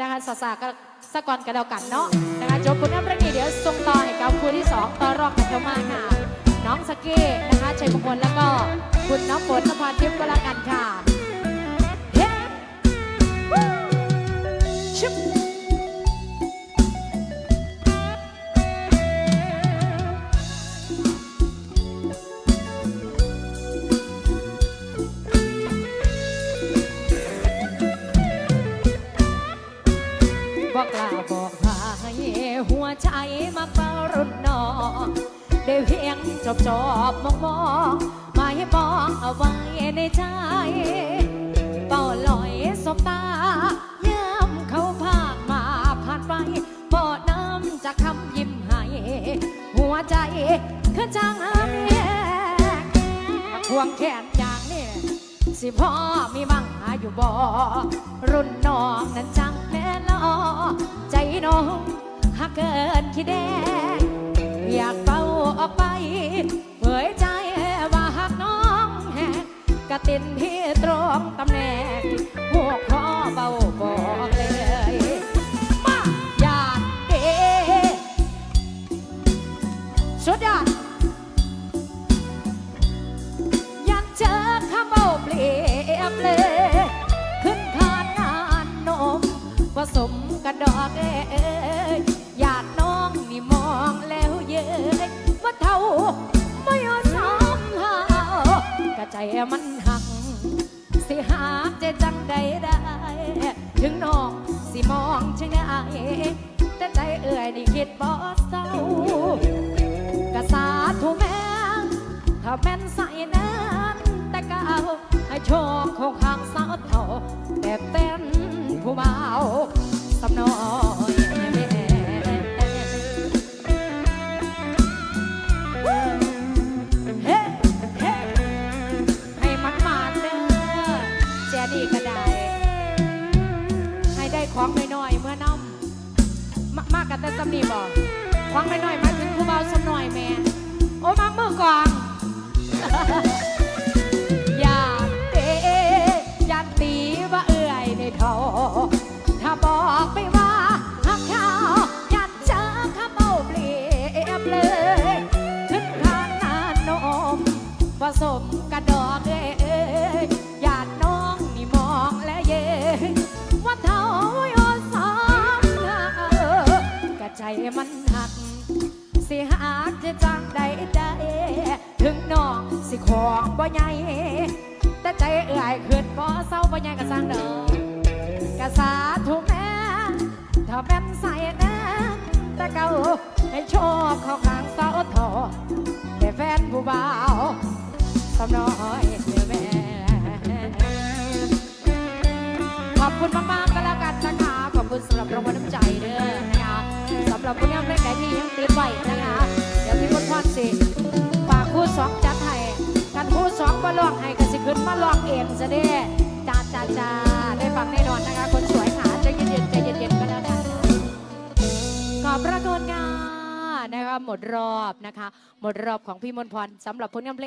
นะคะสาสาก็สะกอนกันแล้วกันเนาะนะคะจบคุณน้ำเรื่องนี้เดี๋ยวส่งต่อให้กับคู่ที่สองต่อรองกันเท่ามาค่ะ น้องสกกี้นะคะชัยมงคลแล้วก็คุณน้ำฝนนภาทิพย์ก็แล้วกันค่ะ มักเฝ้ารุ่นน้องได้เพียงจบจอบมองมองไม่บอกเอาไว้ในใจเป่าลอยสบตาย้ำเขาผ่านมาผ่านไปบ่น้ำจะคำยิ้มให้หัวใจคือจังเมียควงแขนอย่างนี้สิพ่อมีมังหาอยู่บ่รุ่นน้องนั้นจังแน่ลอ กินคิดแดง อยากเฝ้าออกไป เผยใจว่าหากน้องแหกกะตินที่ตรงตำแหน่งหัวข้อเบาบอกเลยมาอยากเดสุดยอดอยากเจอคำเอาเปรียบเลย ขึ้นคานงานนมผสมกันดอกเอ มันหัก สิหาใจะจังใดได้ ถึงน้องสิมองช่างได้แต่ใจเอื่อยนี่คิดบ่เศร้ากะสาทุแม่ถ้าแม่นใส่นั้นแต่เก่าให้โชคคงข้างสาวเท่าแต่เป็ กกันแต่สำนีบอกควังไม่น้อยมาถึงผู้เบาสำหน่อยแม่โอ้มาเมื่อก่อนอย่าเตะอยาตีว่าเอื่อยในทอถ้าบอกไปว่าหักเขาอยากเจอข้าเมาเปลี่ยบเลย ขึ้นข้างน้านมผสม มันหัก สิหากจะจังใดได้ถึงน้องสิของบ่ใหญ่แต่ใจเอื่อยขึ้นบ่เศร้าบ่ใหญ่ก็สร้างเด้อกะสาธุแม่ถ้าเป็นใส่แน่แต่เก่าให้โชคเข้าข้างเสาทอแต่แฟนผู้บ่าวสำน้อยแม่ขอบคุณมากๆก็แล้วกันนะคะขอบคุณสำหรับรางวัลน้ำใจด้อนะคะสำห รับคุณยังเพลงไหนที่ยังติดไว้นะคะ เดี๋ยวพี่มนพรสิฝากคู่สองจัดให้กันคู่สองมาลองให้กันสิขึ้นมาลองเองซะเด้จ้าจ้าจ้าได้ฟังแน่นอนนะคะ คนสวยขาใจเย็นๆใจเย็นๆก็แล้วกันขอบพระคุณค่ะนะคะหมดรอบนะคะ หมดรอบของพี่มนพรสำหรับผลงานเพลง